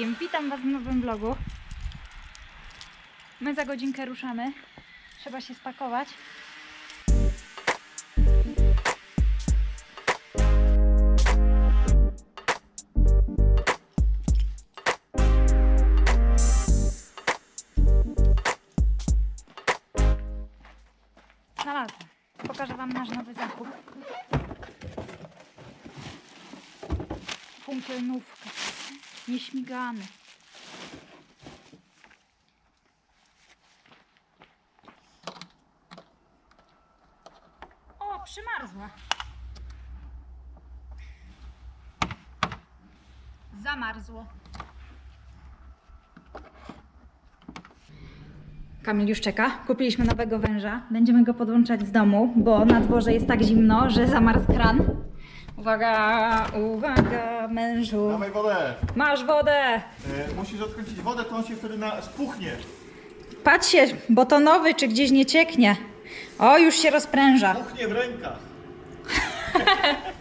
Wszystkim, witam Was w nowym vlogu. My za godzinkę ruszamy. Trzeba się spakować. Znalazłam. Pokażę Wam nasz nowy zakup. Funkielnówka. Nieśmigany. O, przymarzła. Zamarzło. Kamil już czeka. Kupiliśmy nowego węża. Będziemy go podłączać z domu, bo na dworze jest tak zimno, że zamarzł kran. Uwaga, uwaga, mężu. Dawaj wodę. Masz wodę. E, musisz odkręcić wodę, to on się wtedy na, spuchnie. Patrz się, bo to nowy, czy gdzieś nie cieknie. O, już się rozpręża. Puchnie w rękach.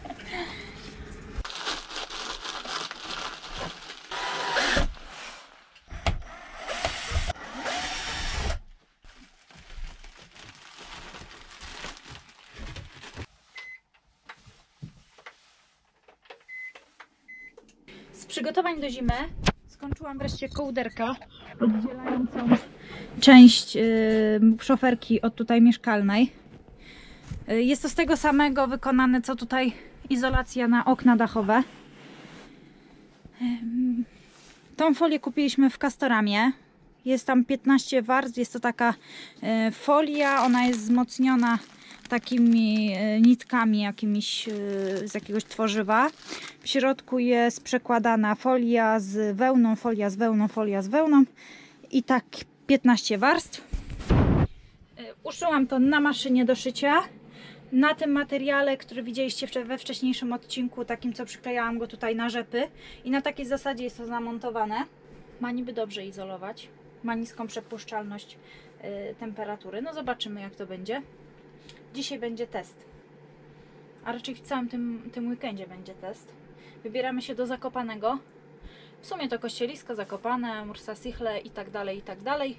przygotowań do zimy skończyłam wreszcie kołderkę oddzielającą część y, szoferki od tutaj mieszkalnej. Y, jest to z tego samego wykonane co tutaj izolacja na okna dachowe. Tą folię kupiliśmy w Castoramie. Jest tam 15 warstw, jest to taka y, folia, ona jest wzmocniona takimi y, nitkami jakimiś z jakiegoś tworzywa. W środku jest przekładana folia z wełną, folia z wełną, folia z wełną i tak 15 warstw. Y, Uszyłam to na maszynie do szycia. Na tym materiale, który widzieliście we wcześniejszym odcinku, takim co przyklejałam go tutaj na rzepy. I na takiej zasadzie jest to zamontowane. Ma niby dobrze izolować. Ma niską przepuszczalność y, temperatury. No zobaczymy jak to będzie. Dzisiaj będzie test. A raczej w całym tym, tym weekendzie będzie test. Wybieramy się do Zakopanego. W sumie to Kościelisko, Zakopane, Mursa Sichle i tak dalej, i tak dalej.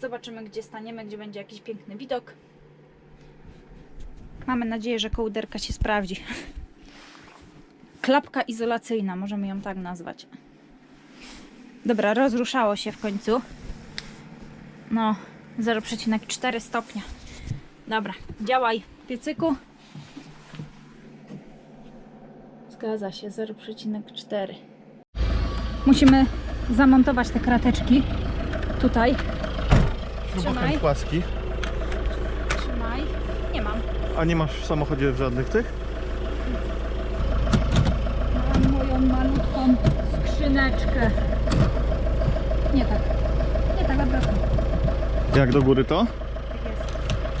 Zobaczymy, gdzie staniemy, gdzie będzie jakiś piękny widok. Mamy nadzieję, że kołderka się sprawdzi. Klapka izolacyjna, możemy ją tak nazwać. Dobra, rozruszało się w końcu. No, 0,4 stopnia. Dobra, działaj piecyku. Zgadza się, 0,4. Musimy zamontować te krateczki tutaj. Trzymaj. Śrubokręt płaski. Trzymaj. Nie mam. A nie masz w samochodzie żadnych tych? Mam moją malutką skrzyneczkę. Nie tak. Nie tak, odwrotnie. Jak do góry to? Tak jest.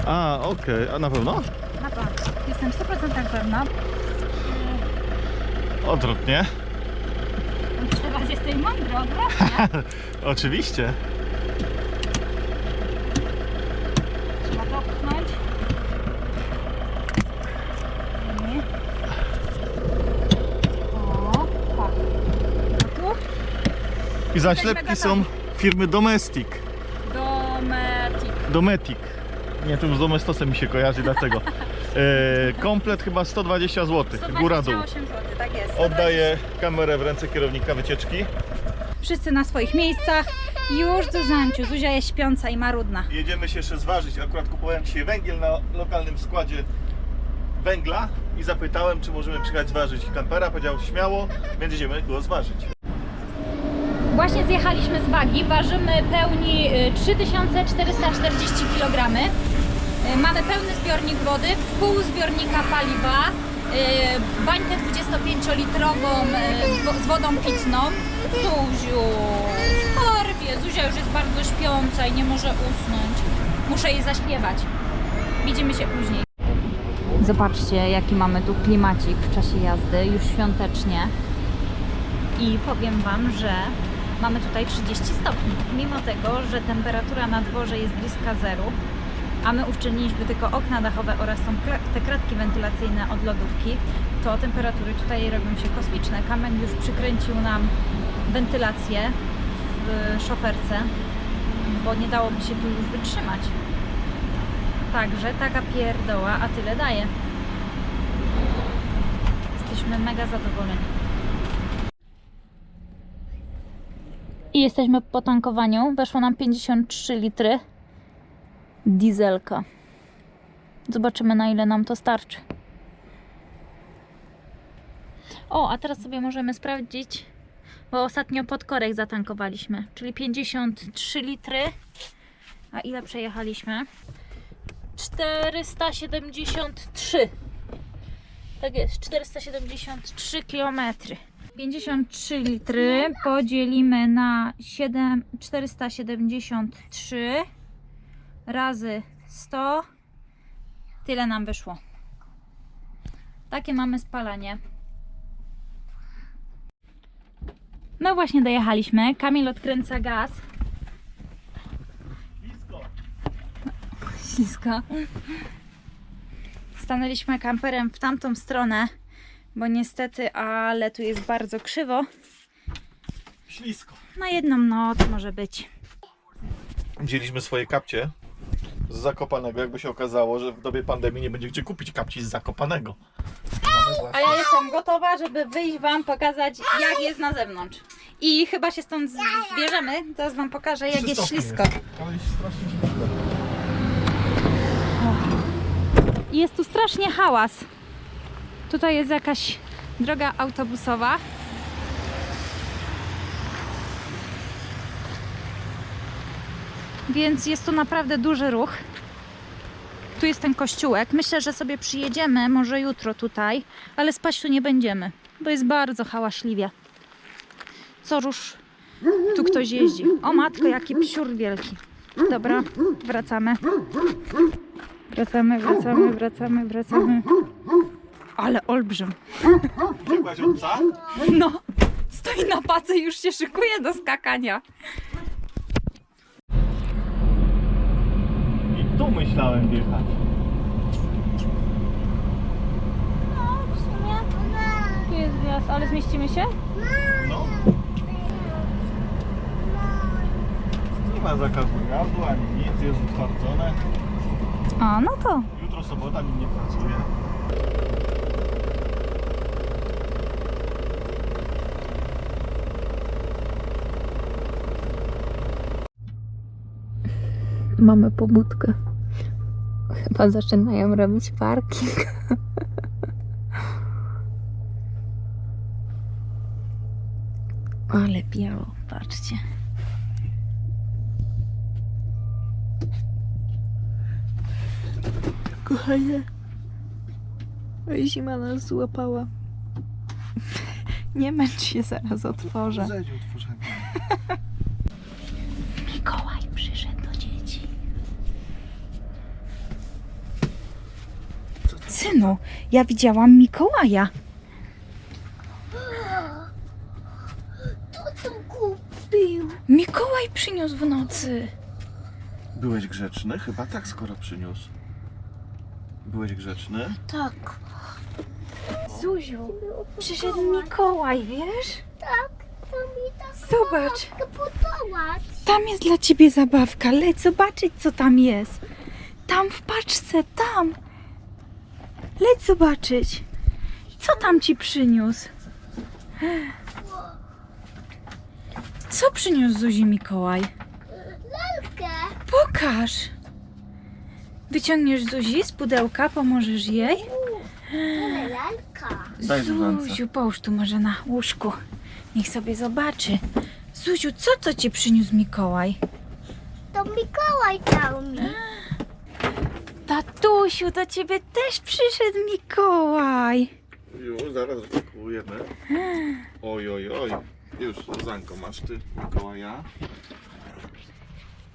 A, okej. A na pewno? Na pewno. Jestem 100% pewna. Odwrotnie. Teraz jesteś mądry, odwrotnie. Oczywiście. Trzeba to pchnąć. Nie. O, tak. A tu? I zaślepki są firmy Domestic. Dometic. Dometic. Nie, to już z Domestosem mi się kojarzy, dlatego. E, komplet chyba 120 zł. Góra dół. 128 zł, tak jest. Oddaję kamerę w ręce kierownika wycieczki. Wszyscy na swoich miejscach. Już Zuzanciu. Zuzia jest śpiąca i marudna. Jedziemy się jeszcze zważyć. Akurat kupowałem dzisiaj węgiel na lokalnym składzie węgla i zapytałem, czy możemy przyjechać zważyć kampera. Powiedział śmiało, więc jedziemy go zważyć. Właśnie zjechaliśmy z wagi, ważymy pełni y, 3440 kg. Y, Mamy pełny zbiornik wody, pół zbiornika paliwa, y, bańkę 25-litrową y, wo- z wodą pitną. Zuziu, w. Zuzia już jest bardzo śpiąca i nie może usnąć. Muszę jej zaśpiewać. Widzimy się później. Zobaczcie, jaki mamy tu klimacik w czasie jazdy, już świątecznie. I powiem Wam, że mamy tutaj 30 stopni. Mimo tego, że temperatura na dworze jest bliska zeru, a my uszczelniliśmy tylko okna dachowe oraz kla- te kratki wentylacyjne od lodówki, to temperatury tutaj robią się kosmiczne. Kamen już przykręcił nam wentylację w szoferce, bo nie dałoby się tu już wytrzymać. Także taka pierdoła, a tyle daje. Jesteśmy mega zadowoleni. I jesteśmy po tankowaniu. Weszło nam 53 litry dieselka. Zobaczymy na ile nam to starczy. O, a teraz sobie możemy sprawdzić, bo ostatnio pod korek zatankowaliśmy, czyli 53 litry. A ile przejechaliśmy? 473. Tak jest, 473 km. 53 litry podzielimy na 7, 473 razy 100. Tyle nam wyszło. Takie mamy spalanie. No właśnie dojechaliśmy. Kamil odkręca gaz. Ślisko. Stanęliśmy kamperem w tamtą stronę, bo niestety, ale tu jest bardzo krzywo. Ślisko. Na jedną noc może być. Wzięliśmy swoje kapcie z Zakopanego, jakby się okazało, że w dobie pandemii nie będzie gdzie kupić kapci z Zakopanego. A ja jestem gotowa, żeby wyjść Wam pokazać, jak jest na zewnątrz. I chyba się stąd z- zbierzemy. Zaraz Wam pokażę, jak jest ślisko. Jest. Ale jest strasznie ślisko. I Jest tu strasznie hałas. Tutaj jest jakaś droga autobusowa. Więc jest tu naprawdę duży ruch. Tu jest ten kościółek. Myślę, że sobie przyjedziemy może jutro tutaj, ale spać tu nie będziemy, bo jest bardzo hałaśliwie. Co rusz tu ktoś jeździ. O matko, jaki psiur wielki. Dobra, wracamy. Wracamy, wracamy, wracamy, wracamy. Ale olbrzym. No, stoi na pace i już się szykuje do skakania. Tu myślałem wjechać. No, w sumie. Tu jest wjazd, ale zmieścimy się? No. Nie ma zakazu jazdu ani nic, jest utwardzone. A, no to. Jutro sobota, nikt nie pracuje. Mamy pobudkę. Chyba zaczynają robić parking. Ale biało, patrzcie. Kochanie, zima nas złapała. Nie męcz się, zaraz otworzę. Otworzenie. Mikołaj przyszedł do dzieci. Synu, ja widziałam Mikołaja. Kto to kupił? Mikołaj przyniósł w nocy. Byłeś grzeczny? Chyba tak, skoro przyniósł. Byłeś grzeczny? Tak. Zuziu, przyszedł Mikołaj, wiesz? Tak, to mi tak Zobacz, tam jest dla ciebie zabawka. Leć zobaczyć, co tam jest. Tam w paczce, tam. Leć zobaczyć. Co tam ci przyniósł? Co przyniósł Zuzi Mikołaj? Lalkę. Pokaż. Wyciągniesz Zuzi z pudełka, pomożesz jej. Ale lalka. Daj Zuzance. Zuziu, połóż tu może na łóżku. Niech sobie zobaczy. Zuziu, co to ci przyniósł Mikołaj? To Mikołaj dał mi. Tatusiu, do ciebie też przyszedł Mikołaj. Już, zaraz rozpakujemy. Oj, oj, oj. Już, Zanko, masz ty Mikołaja.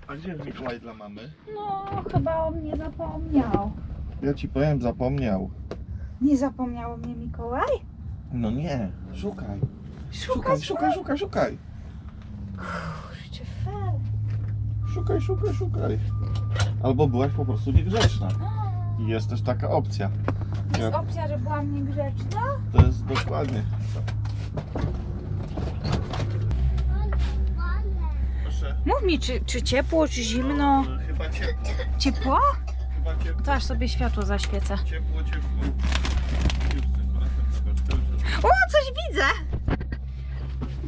A gdzie jest Mikołaj dla mamy? No, chyba o mnie zapomniał. Ja ci powiem, zapomniał. Nie zapomniał o mnie Mikołaj? No nie, szukaj. Szukać szukaj, szukaj, szukaj. Kurczę, fel. Szukaj, szukaj, szukaj. Albo byłaś po prostu niegrzeczna. I jest też taka opcja. Jest opcja, że byłam niegrzeczna? To jest dokładnie. Mów mi, czy, czy ciepło, czy zimno? No, chyba ciepło. Ciepło? Chyba ciepło. To aż sobie światło zaświecę. Ciepło, ciepło. Już tylko. O, coś widzę!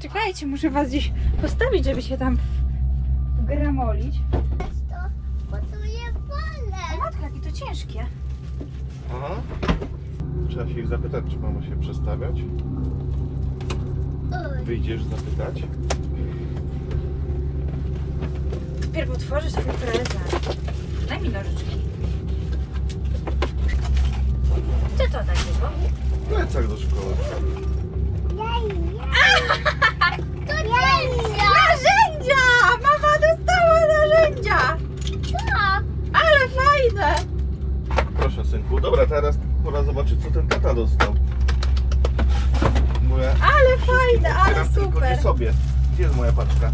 Czekajcie, muszę was gdzieś postawić, żeby się tam gramolić. To, bo tu jest O wolne. matko, jakie to ciężkie. Aha. Trzeba się ich zapytać, czy mama się przestawiać. Oj, Wyjdziesz zapytać. Najpierw otworzę swój prezent. Daj mi nożyczki. Co to takiego? Plecak do szkoły. To dzięcia. Narzędzia! Mama dostała narzędzia! Tak. Ale fajne! Proszę synku. Dobra, teraz pora zobaczyć, co ten tata dostał. Ale fajne, ale tylko super. nie sobie. Gdzie jest moja paczka?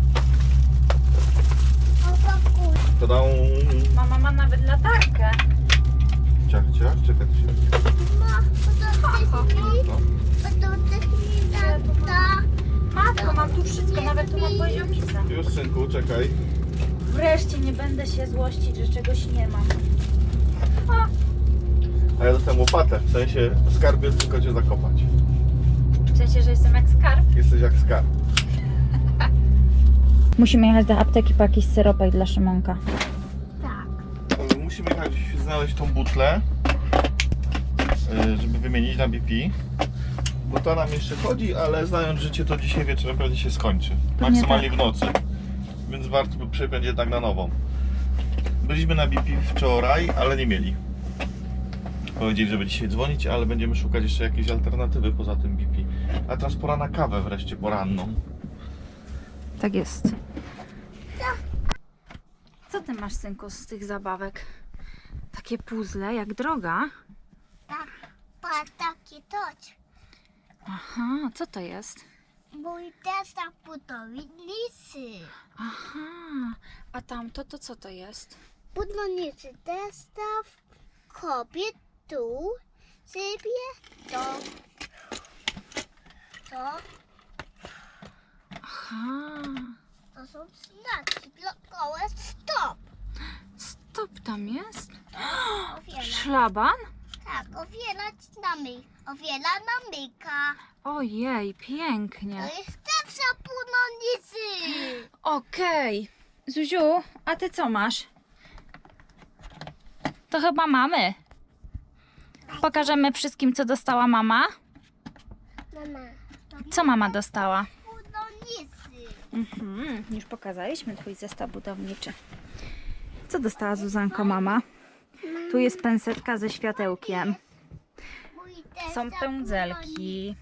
To dał... Mama ma nawet latarkę. Ciach, ciach, czekaj, się... No. mi tata. Matko, mam tu wszystko, nawet tu mam poziomicę. Już synku, czekaj. Wreszcie nie będę się złościć, że czegoś nie mam. A ja dostałem łopatę, w sensie skarbie tylko cię zakopać. W sensie, że jestem jak skarb. Jesteś jak skarb. Musimy jechać do apteki po jakiś syropek dla Szymonka. Tak. E, Musimy jechać znaleźć tą butlę, e, żeby wymienić na BP. Bo to nam jeszcze chodzi, ale znając życie, to dzisiaj wieczorem pewnie się skończy. Maksymalnie w nocy. Więc warto by przepiąć jednak na nową. Byliśmy na BP wczoraj, ale nie mieli. Powiedzieli, żeby dzisiaj dzwonić, ale będziemy szukać jeszcze jakiejś alternatywy poza tym BP. A teraz pora na kawę wreszcie poranną. Tak jest. Co ty masz, synku, z tych zabawek? Takie puzzle, jak droga. Tak. Patrz taki toć. Aha, co to jest? Mój testa budowi lisy. Aha, a tamto to co to jest? Budowniczy zestaw kobiet tu sypie to to Aha, to są znaki blokowe stop. stop tam jest. Owiela. Szlaban? Tak, owiela nami. Owiela namyka. Ojej, pięknie. To jest też budowniczy. Okej. Zuziu, a ty co masz? To chyba mamy. Pokażemy wszystkim, co dostała mama. Mama. Co mama dostała? Budowniczy. Mhm, już pokazaliśmy twój zestaw budowniczy. Co dostała Zuzanko mama? Tu jest pensetka ze światełkiem, Mój Są pędzelki.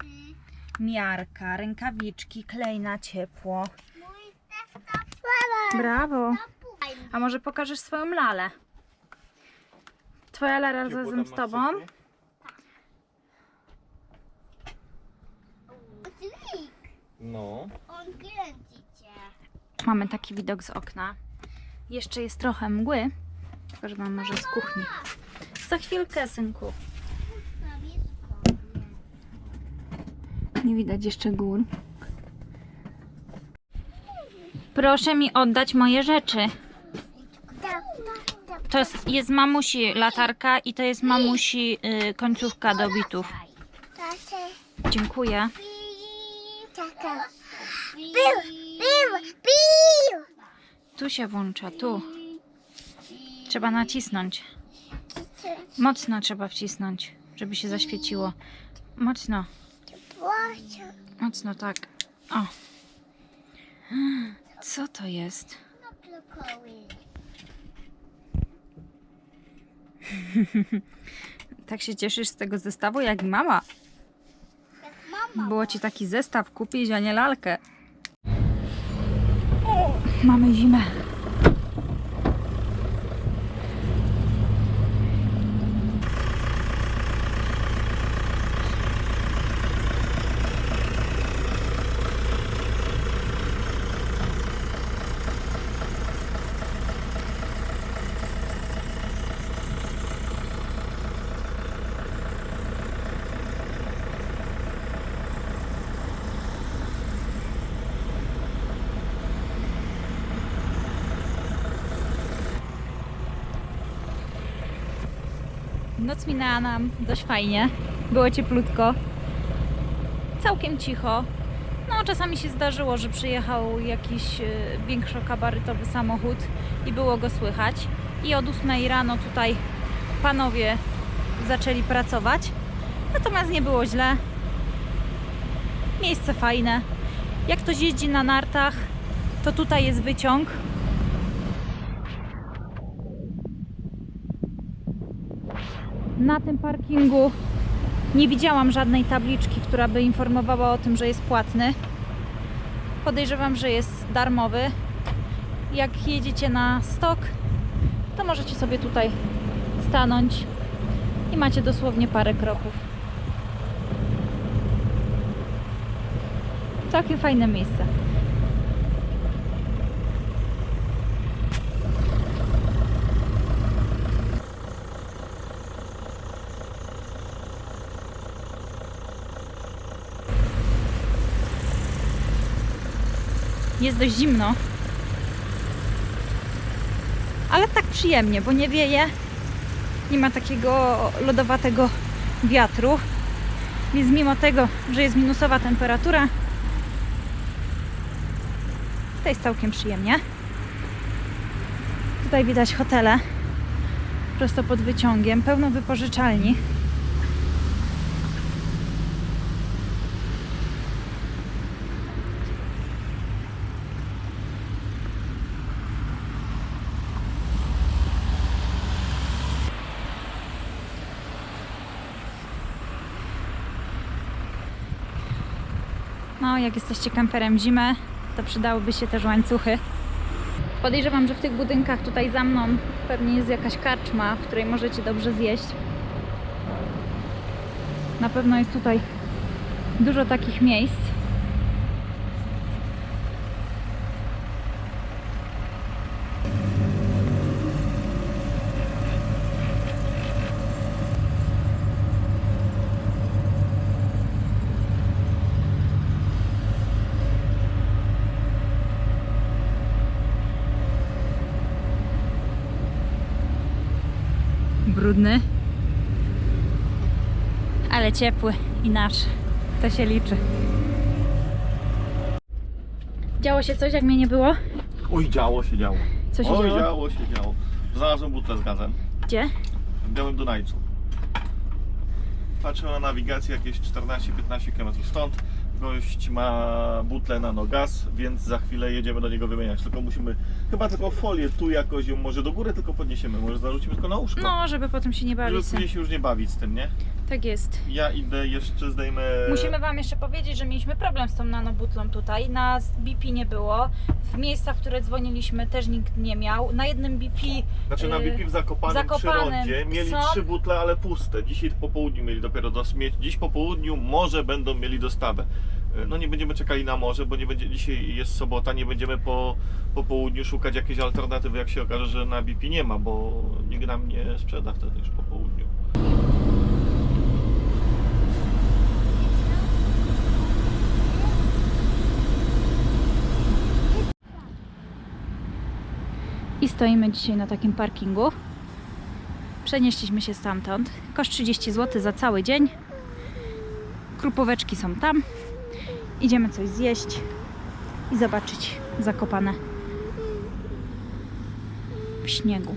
miarka, rękawiczki, klej na ciepło. Mój testa Brawo. Fajny. A może pokażesz swoją lalę? Twoja lala razem z tobą? No. On kręci cię. Mamy taki widok z okna. Jeszcze jest trochę mgły. Pokażę wam może z kuchni. Za chwilkę, synku. Nie widać jeszcze gór. Proszę mi oddać moje rzeczy. Tak, tak, tak. To jest, jest mamusi latarka i to jest mamusi y, końcówka do bitów. Dziękuję. Tu się włącza, tu. Trzeba nacisnąć. Mocno trzeba wcisnąć, żeby się zaświeciło. Mocno, mocno tak. O. Co to jest? Tak się cieszysz z tego zestawu jak i mama. Jak mama. Było ci taki zestaw kupić, a nie lalkę. Mamy zimę. Noc minęła nam dość fajnie. Było cieplutko. Całkiem cicho. No, czasami się zdarzyło, że przyjechał jakiś e, większokabarytowy samochód i było go słychać. I od 8 rano tutaj panowie zaczęli pracować. Natomiast nie było źle. Miejsce fajne. Jak ktoś jeździ na nartach, to tutaj jest wyciąg. Na tym parkingu nie widziałam żadnej tabliczki, która by informowała o tym, że jest płatny. Podejrzewam, że jest darmowy. Jak jedziecie na stok, to możecie sobie tutaj stanąć i macie dosłownie parę kroków. Całkiem fajne miejsce. Jest dość zimno. Ale tak przyjemnie, bo nie wieje. Nie ma takiego lodowatego wiatru. Więc mimo tego, że jest minusowa temperatura, to jest całkiem przyjemnie. Tutaj widać hotele prosto pod wyciągiem, pełno wypożyczalni. No, jak jesteście kamperem zimę, to przydałyby się też łańcuchy. Podejrzewam, że w tych budynkach tutaj za mną pewnie jest jakaś karczma, w której możecie dobrze zjeść. Na pewno jest tutaj dużo takich miejsc. Ale ciepły i nasz. To się liczy. Działo się coś, jak mnie nie było? Oj, działo się działo. Co się Oj, działo? działo się działo. Znalazłem butlę z gazem Gdzie? w Białym Dunajcu. Patrzę na nawigację jakieś 14-15 km stąd. Gość ma butlę na no gaz, więc za chwilę jedziemy do niego wymieniać. Tylko musimy, chyba tylko folię tu jakoś ją może do góry tylko podniesiemy. Może zarzucimy tylko na łóżko. No, żeby potem się nie Żeby bawić. później się już nie bawić z tym, nie? Tak jest. Ja idę jeszcze zdejmę... Musimy Wam jeszcze powiedzieć, że mieliśmy problem z tą nanobutlą tutaj. Na BP nie było. W miejscach, w które dzwoniliśmy też nikt nie miał. Na jednym BP Znaczy na Yy, BP w Zakopanem, Zakopanem przyrodzie mieli są. trzy butle, ale puste. Dzisiaj po południu mieli dopiero mieć. Dziś po południu może będą mieli dostawę. Yy, No nie będziemy czekali na morze, bo nie będzie, dzisiaj jest sobota, nie będziemy po, po południu szukać jakiejś alternatywy, jak się okaże, że na BP nie ma, bo nikt nam nie sprzeda wtedy już po południu. i stoimy dzisiaj na takim parkingu. Przenieśliśmy się stamtąd. Koszt 30 zł za cały dzień. Krupóweczki są tam. Idziemy coś zjeść i zobaczyć zakopane w śniegu.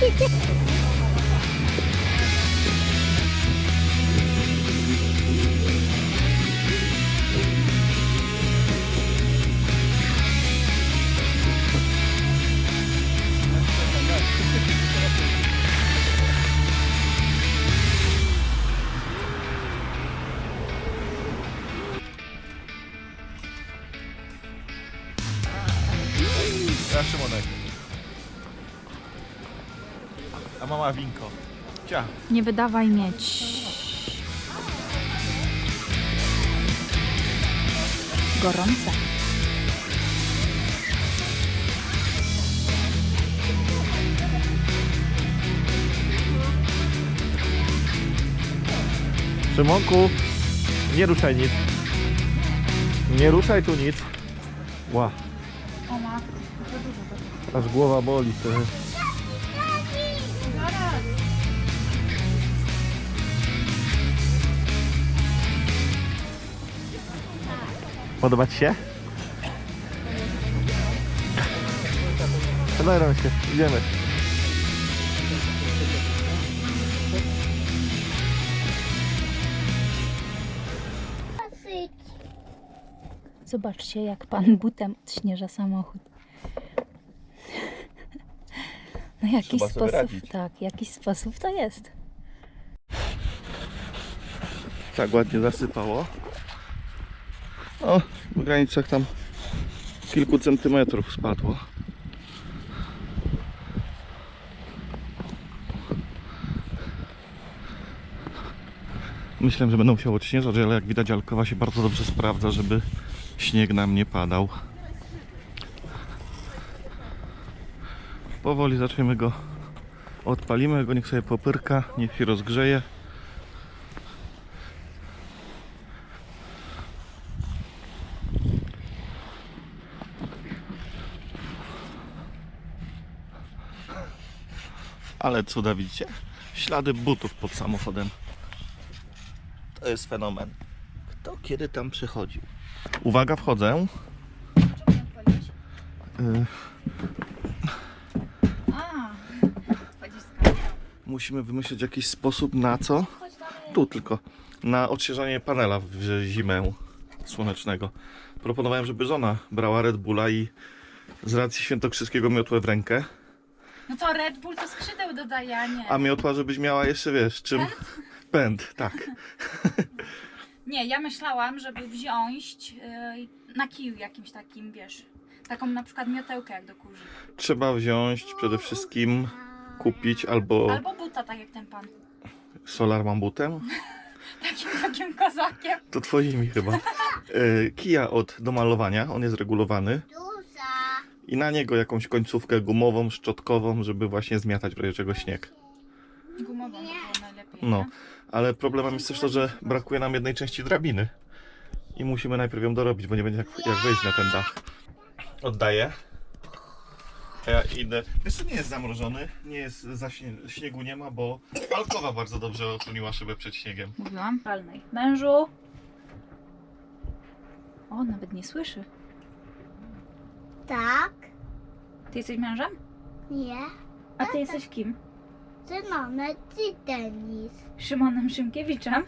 Ha ha ha! A mama winko. Cia. Nie wydawaj mieć. Gorące. Szymonku, nie ruszaj nic. Nie ruszaj tu nic. Ła, O ma. aż głowa boli trochę. Podoba Ci się? Zabieram się, idziemy. Dosyć. Zobaczcie, jak pan butem odśnieża samochód. No jakiś Trzeba sobie sposób, radzić. tak, jakiś sposób to jest. Tak ładnie zasypało. O, w granicach tam kilku centymetrów spadło. Myślę, że będą musiało odśnieżać, ale jak widać Alkowa się bardzo dobrze sprawdza, żeby śnieg nam nie padał. Powoli zaczniemy go, odpalimy go, niech sobie popyrka, niech się rozgrzeje. Ale cuda widzicie? Ślady butów pod samochodem. To jest fenomen. Kto kiedy tam przychodził? Uwaga, wchodzę. Musimy wymyślić jakiś sposób na co? Tu tylko. Na odświeżanie panela w zimę słonecznego. Proponowałem, żeby żona brała Red Bulla i z racji świętokrzyskiego miotłę w rękę. No to Red Bull to skrzydeł dodaje, a nie. A miotła, żebyś miała jeszcze, wiesz, czym... Pęd, tak. Nie, ja myślałam, żeby wziąć yy, na kiju jakimś takim, wiesz, taką na przykład miotełkę jak do kurzy. Trzeba wziąć przede wszystkim, kupić albo Albo buta, tak jak ten pan. solar mambutem. Takim, takim kozakiem. To twoimi chyba. E, Kija od do malowania, on jest regulowany. I na niego jakąś końcówkę gumową, szczotkową, żeby właśnie zmiatać w razie czego śnieg. Gumową by było najlepiej. No, nie? ale problemem jest też to, że brakuje nam jednej części drabiny. I musimy najpierw ją dorobić, bo nie będzie jak, jak wejść na ten dach. Oddaję. A ja idę. Wiesz co, nie jest zamrożony, nie jest, za śnie, śniegu nie ma, bo alkowa bardzo dobrze ochroniła szybę przed śniegiem. Mówiłam. Palnej. Mężu. O, nawet nie słyszy. Tak. Ty jesteś mężem? Nie. A ty jesteś kim? Zielone czy tenis. Szymonem Szymkiewiczem.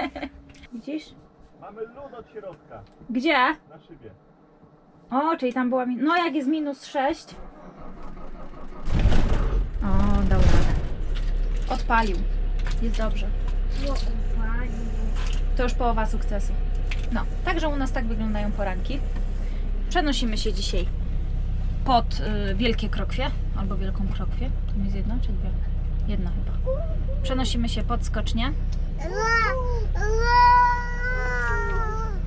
Widzisz? Mamy lód od środka, Gdzie? na szybie. O, czyli tam była. Min- no, jak jest minus 6. O, dał radę. Odpalił. Jest dobrze. Bo. To już połowa sukcesu. No, także u nas tak wyglądają poranki. Przenosimy się dzisiaj pod y, Wielkie Krokwie, albo Wielką Krokwię. To jest jedna czy dwie? Jedna chyba. Przenosimy się pod skocznię.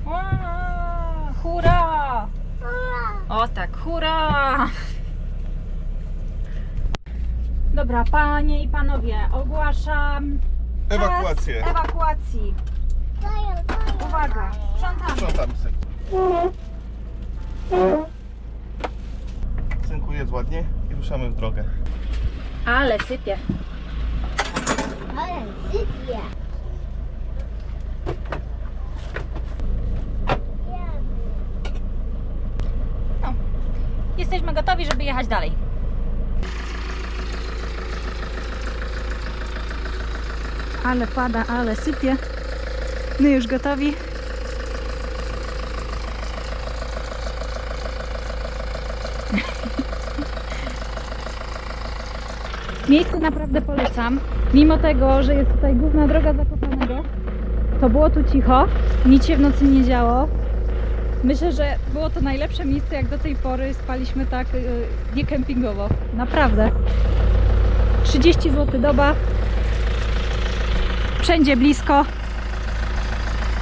Ła, Hurra! O tak, hurra! Dobra, panie i panowie, ogłaszam czas Ewakuację. ewakuacji. Uwaga, sprzątamy. Sprzątamy synku. Jest ładnie i ruszamy w drogę. Ale sypie. Ale sypie. Jesteśmy gotowi, żeby jechać dalej. Ale pada, ale sypie. My już gotowi. Miejsce naprawdę polecam. Mimo tego, że jest tutaj główna droga Zakopanego, to było tu cicho. Nic się w nocy nie działo. Myślę, że było to najlepsze miejsce, jak do tej pory spaliśmy tak yy, niekempingowo. Naprawdę. 30 zł doba. Wszędzie blisko.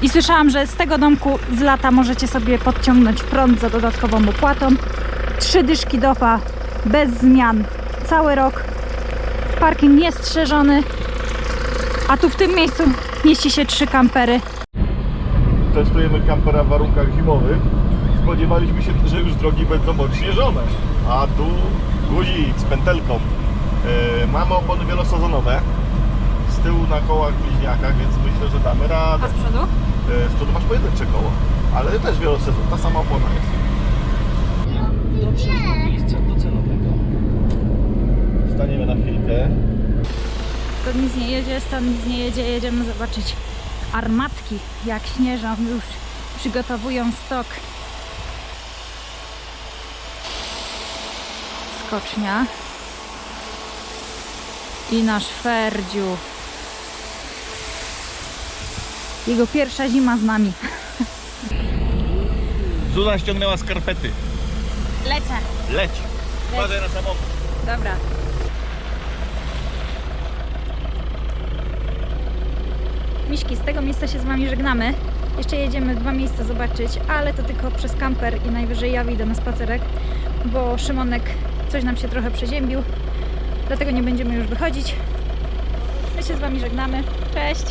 I słyszałam, że z tego domku z lata możecie sobie podciągnąć prąd za dodatkową opłatą. Trzy dyszki dopa bez zmian cały rok. Parking niestrzeżony. A tu w tym miejscu mieści się trzy kampery. Testujemy kampera w warunkach zimowych. Spodziewaliśmy się, że już drogi będą odśnieżone. A tu guzik z pętelką. Yy, mamy opony wielosezonowe. Z tyłu na kołach bliźniakach, więc myślę, że damy radę. z przodu? Yy, z przodu masz pojedyncze koło, ale też wielosezon, ta sama opona jest. Dotrzesz do miejsca docelowego. Staniemy na chwilkę. Stąd nic nie jedzie, stąd nic nie jedzie. Jedziemy zobaczyć armatki, jak śnieżą, już przygotowują stok. Skocznia. I nasz Ferdziu. Jego pierwsza zima z nami. Zuza ściągnęła skarpety. Lecę. Leć. Uważaj na samochód. Dobra. Miśki, z tego miejsca się z Wami żegnamy. Jeszcze jedziemy dwa miejsca zobaczyć, ale to tylko przez kamper i najwyżej ja wyjdę na spacerek, bo Szymonek coś nam się trochę przeziębił, dlatego nie będziemy już wychodzić. My się z Wami żegnamy. Cześć!